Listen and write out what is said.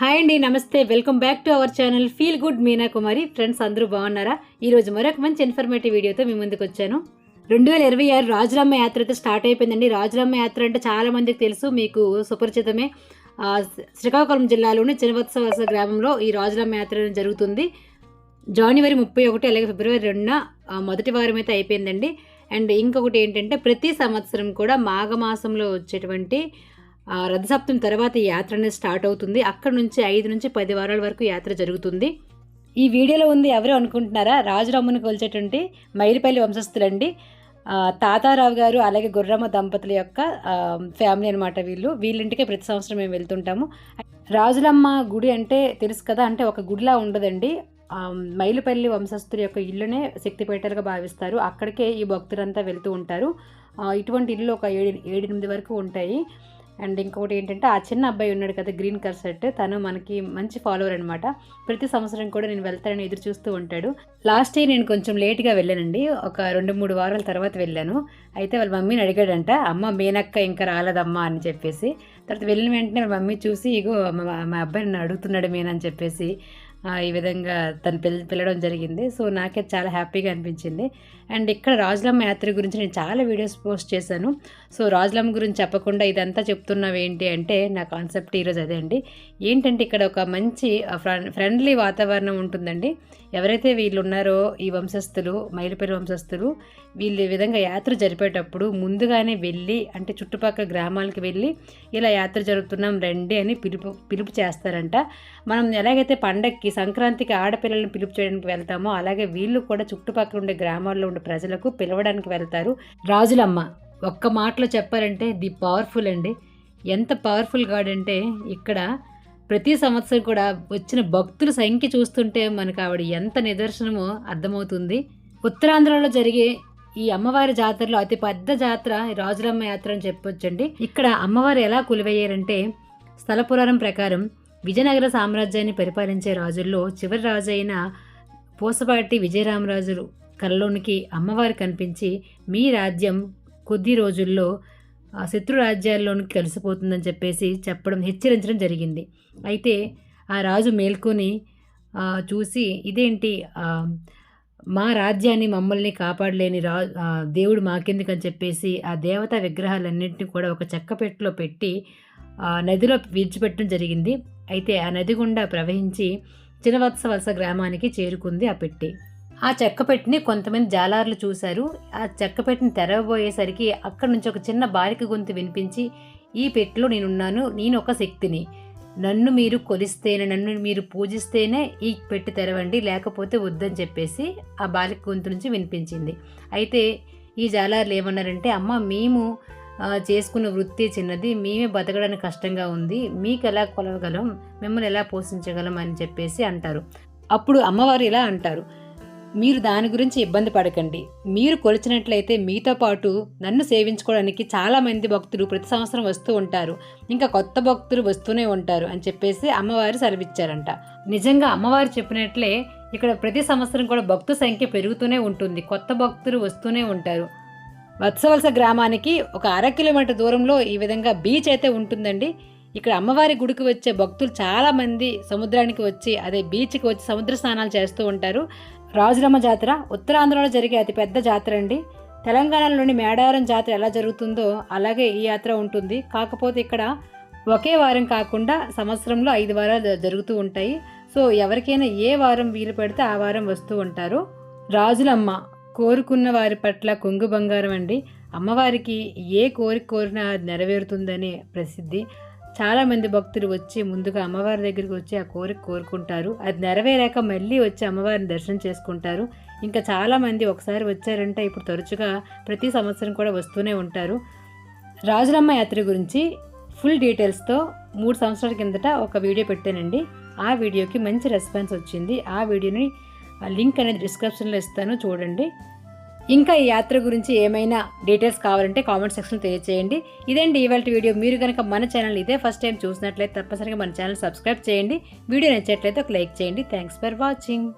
Hi అండి నమస్తే. Welcome back to our channel feel good Meena Kumari. Friends అందరూ బాగున్నారా? ఈరోజు మరొక మంచి ఇన్ఫర్మేటివ్ వీడియోతో మీ ముందుకు వచ్చాను. రెండు వేల ఇరవై ఆరు రాజులమ్మ యాత్ర అయితే స్టార్ట్ అయిపోయిందండి. రాజులమ్మ యాత్ర అంటే చాలామందికి తెలుసు. మీకు సుపరిచితమే. శ్రీకాకుళం జిల్లాలోని చినవత్సవస గ్రామంలో ఈ రాజులమ్మ యాత్ర జరుగుతుంది. జనవరి ముప్పై ఒకటి అలాగే ఫిబ్రవరి రెండున మొదటి వారం అయితే అయిపోయిందండి. అండ్ ఇంకొకటి ఏంటంటే ప్రతి సంవత్సరం కూడా మాఘమాసంలో వచ్చేటువంటి ఆ, రథసప్తమి తర్వాత ఈ యాత్ర అనేది స్టార్ట్ అవుతుంది. అక్కడ నుంచి ఐదు నుంచి పది వారాల వరకు యాత్ర జరుగుతుంది. ఈ వీడియోలో ఉంది ఎవరు అనుకుంటున్నారా? రాజురమ్మను కొలిచేటువంటి మైలిపల్లి వంశస్థులండి. తాతారావు గారు అలాగే గుర్రమ్మ దంపతుల యొక్క ఫ్యామిలీ అనమాట వీళ్ళు. వీళ్ళింటికే ప్రతి సంవత్సరం మేము వెళ్తుంటాము. రాజులమ్మ గుడి అంటే తెలుసు కదా? అంటే ఒక గుడిలా ఉండదండి. మైలుపల్లి వంశస్థుల యొక్క ఇల్లునే శక్తిపేటలుగా భావిస్తారు. అక్కడికే ఈ భక్తులంతా వెళ్తూ ఉంటారు. ఇటువంటి ఇల్లు ఒక ఏడు ఏడెనిమిది వరకు ఉంటాయి. అండ్ ఇంకొకటి ఏంటంటే ఆ చిన్న అబ్బాయి ఉన్నాడు కదా గ్రీన్ కలర్ షర్ట్. తను మనకి మంచి ఫాలోవర్ అనమాట ప్రతి సంవత్సరం కూడా నేను వెళ్తానని ఎదురు చూస్తూ ఉంటాడు. లాస్ట్ ఇయర్ నేను కొంచెం లేట్గా వెళ్ళానండి. ఒక రెండు మూడు వారాల తర్వాత వెళ్ళాను. అయితే వాళ్ళ మమ్మీని అడిగాడంట అమ్మ మేనక్క ఇంకా రాలేదమ్మా అని చెప్పేసి. తర్వాత వెళ్ళిన వెంటనే వాళ్ళ మమ్మీ చూసి ఇగో మా మా అబ్బాయి నన్ను అడుగుతున్నాడు మేనని చెప్పేసి. ఈ విధంగా తను పిల్ పిల్లడం జరిగింది. సో నాకే చాలా హ్యాపీగా అనిపించింది. అండ్ ఇక్కడ రాజులమ్మ యాత్ర గురించి నేను చాలా వీడియోస్ పోస్ట్ చేశాను. సో రాజులమ్మ గురించి చెప్పకుండా ఇదంతా చెప్తున్నావు ఏంటి అంటే నా కాన్సెప్ట్ ఈరోజు అదే అండి. ఏంటంటే ఇక్కడ ఒక మంచి ఫ్రెండ్లీ వాతావరణం ఉంటుందండి. ఎవరైతే వీళ్ళు ఉన్నారో ఈ వంశస్థులు మైలుపేరు వంశస్థులు వీళ్ళు ఈ విధంగా యాత్ర జరిపేటప్పుడు ముందుగానే వెళ్ళి అంటే చుట్టుపక్కల గ్రామాలకు వెళ్ళి ఇలా యాత్ర జరుపుతున్నాం రండి అని పిలుపు పిలుపు చేస్తారంట. మనం ఎలాగైతే ఈ సంక్రాంతికి ఆడపిల్లలను పిలుపు చేయడానికి వెళ్తామో అలాగే వీళ్ళు కూడా చుట్టుపక్కల ఉండే గ్రామాల్లో ఉండే ప్రజలకు పిలవడానికి వెళ్తారు. రాజులమ్మ ఒక్క మాటలో చెప్పాలంటే ది పవర్ఫుల్ అండి. ఎంత పవర్ఫుల్ గాడ్ అంటే ఇక్కడ ప్రతి సంవత్సరం కూడా వచ్చిన భక్తుల సంఖ్య చూస్తుంటే మనకు ఆవిడ ఎంత నిదర్శనమో అర్థమవుతుంది. ఉత్తరాంధ్రలో జరిగే ఈ అమ్మవారి జాతరలో అతి పెద్ద జాతర రాజులమ్మ యాత్ర అని చెప్పొచ్చండి. ఇక్కడ అమ్మవారు ఎలా కొలువయ్యారంటే స్థల పురాణం ప్రకారం విజయనగర సామ్రాజ్యాన్ని పరిపాలించే రాజుల్లో చివరి రాజు అయిన పూసపాటి విజయరామరాజు కలలోనికి అమ్మవారు కనిపించి మీ రాజ్యం కొద్ది రోజుల్లో శత్రు రాజ్యాల్లోనికి కలిసిపోతుందని చెప్పేసి చెప్పడం హెచ్చరించడం జరిగింది. అయితే ఆ రాజు మేల్కొని చూసి ఇదేంటి మా రాజ్యాన్ని మమ్మల్ని కాపాడలేని రా దేవుడు మాకెందుకని చెప్పేసి ఆ దేవతా విగ్రహాలన్నింటినీ కూడా ఒక చెక్క పెట్టెలో పెట్టి నదిలో విడిచిపెట్టడం జరిగింది. అయితే ఆ నది గుండా ప్రవహించి చినవత్స వలస గ్రామానికి చేరుకుంది ఆ పెట్టి. ఆ చెక్క పెట్టిని కొంతమంది జాలార్లు చూశారు. ఆ చెక్క పెట్టిని తెరవబోయేసరికి అక్కడి నుంచి ఒక చిన్న బాలిక గొంతు వినిపించి ఈ పెట్టిలో నేనున్నాను నేను ఒక శక్తిని. నన్ను మీరు కొలిస్తేనే నన్ను మీరు పూజిస్తేనే ఈ పెట్టి తెరవండి లేకపోతే వద్దని చెప్పేసి ఆ బాలిక గొంతు నుంచి వినిపించింది. అయితే ఈ జాలార్లు ఏమన్నారంటే అమ్మ మేము చేసుకున్న వృత్తి చిన్నది. మేమే బతకడానికి కష్టంగా ఉంది. మీకు ఎలా కొలవగలం? మిమ్మల్ని ఎలా పోషించగలం అని చెప్పేసి అంటారు. అప్పుడు అమ్మవారు ఇలా అంటారు. మీరు దాని గురించి ఇబ్బంది పడకండి. మీరు కొలిచినట్లయితే మీతో పాటు నన్ను సేవించుకోవడానికి చాలామంది భక్తులు ప్రతి సంవత్సరం వస్తూ ఉంటారు. ఇంకా కొత్త భక్తులు వస్తూనే ఉంటారు అని చెప్పేసి అమ్మవారు సెలవిచ్చారంట. నిజంగా అమ్మవారు చెప్పినట్లే ఇక్కడ ప్రతి సంవత్సరం కూడా భక్తు సంఖ్య పెరుగుతూనే ఉంటుంది. కొత్త భక్తులు వస్తూనే ఉంటారు. వత్సవలస గ్రామానికి ఒక అర కిలోమీటర్ దూరంలో ఈ విధంగా బీచ్ అయితే ఉంటుందండి. ఇక్కడ అమ్మవారి గుడికి వచ్చే భక్తులు చాలామంది సముద్రానికి వచ్చి అదే బీచ్కి వచ్చి సముద్ర స్నానాలు చేస్తూ ఉంటారు. రాజులమ్మ జాతర ఉత్తరాంధ్రలో జరిగే అతిపెద్ద జాతర అండి. తెలంగాణలోని మేడారం జాతర ఎలా జరుగుతుందో అలాగే ఈ యాత్ర ఉంటుంది. కాకపోతే ఇక్కడ ఒకే వారం కాకుండా సంవత్సరంలో ఐదు వారాలు జరుగుతూ ఉంటాయి. సో ఎవరికైనా ఏ వారం వీలు పెడితే ఆ వారం వస్తూ ఉంటారు. రాజులమ్మ కోరుకున్న వారి పట్ల కొంగు బంగారం అండి. అమ్మవారికి ఏ కోరిక కోరినా అది నెరవేరుతుందనే ప్రసిద్ధి. చాలామంది భక్తులు వచ్చి ముందుగా అమ్మవారి దగ్గరికి వచ్చి ఆ కోరిక కోరుకుంటారు. అది నెరవేరాక మళ్ళీ వచ్చి అమ్మవారిని దర్శనం చేసుకుంటారు. ఇంకా చాలామంది ఒకసారి వచ్చారంటే ఇప్పుడు తరచుగా ప్రతి సంవత్సరం కూడా వస్తూనే ఉంటారు. రాజులమ్మ యాత్ర గురించి ఫుల్ డీటెయిల్స్తో మూడు సంవత్సరాల కిందట ఒక వీడియో పెట్టానండి. ఆ వీడియోకి మంచి రెస్పాన్స్ వచ్చింది. ఆ వీడియోని ఆ లింక్ అనేది డిస్క్రిప్షన్లో ఇస్తాను చూడండి. ఇంకా ఈ యాత్ర గురించి ఏమైనా డీటెయిల్స్ కావాలంటే కామెంట్ సెక్షన్లో తెలియజేయండి ఇదండి ఇవాళ వీడియో. మీరు కనుక మన ఛానల్ ఇదే ఫస్ట్ టైం చూసినట్లయితే తప్పనిసరిగా మన ఛానల్ సబ్స్క్రైబ్ చేయండి. వీడియో నచ్చినట్లయితే ఒక లైక్ చేయండి. Thanks for watching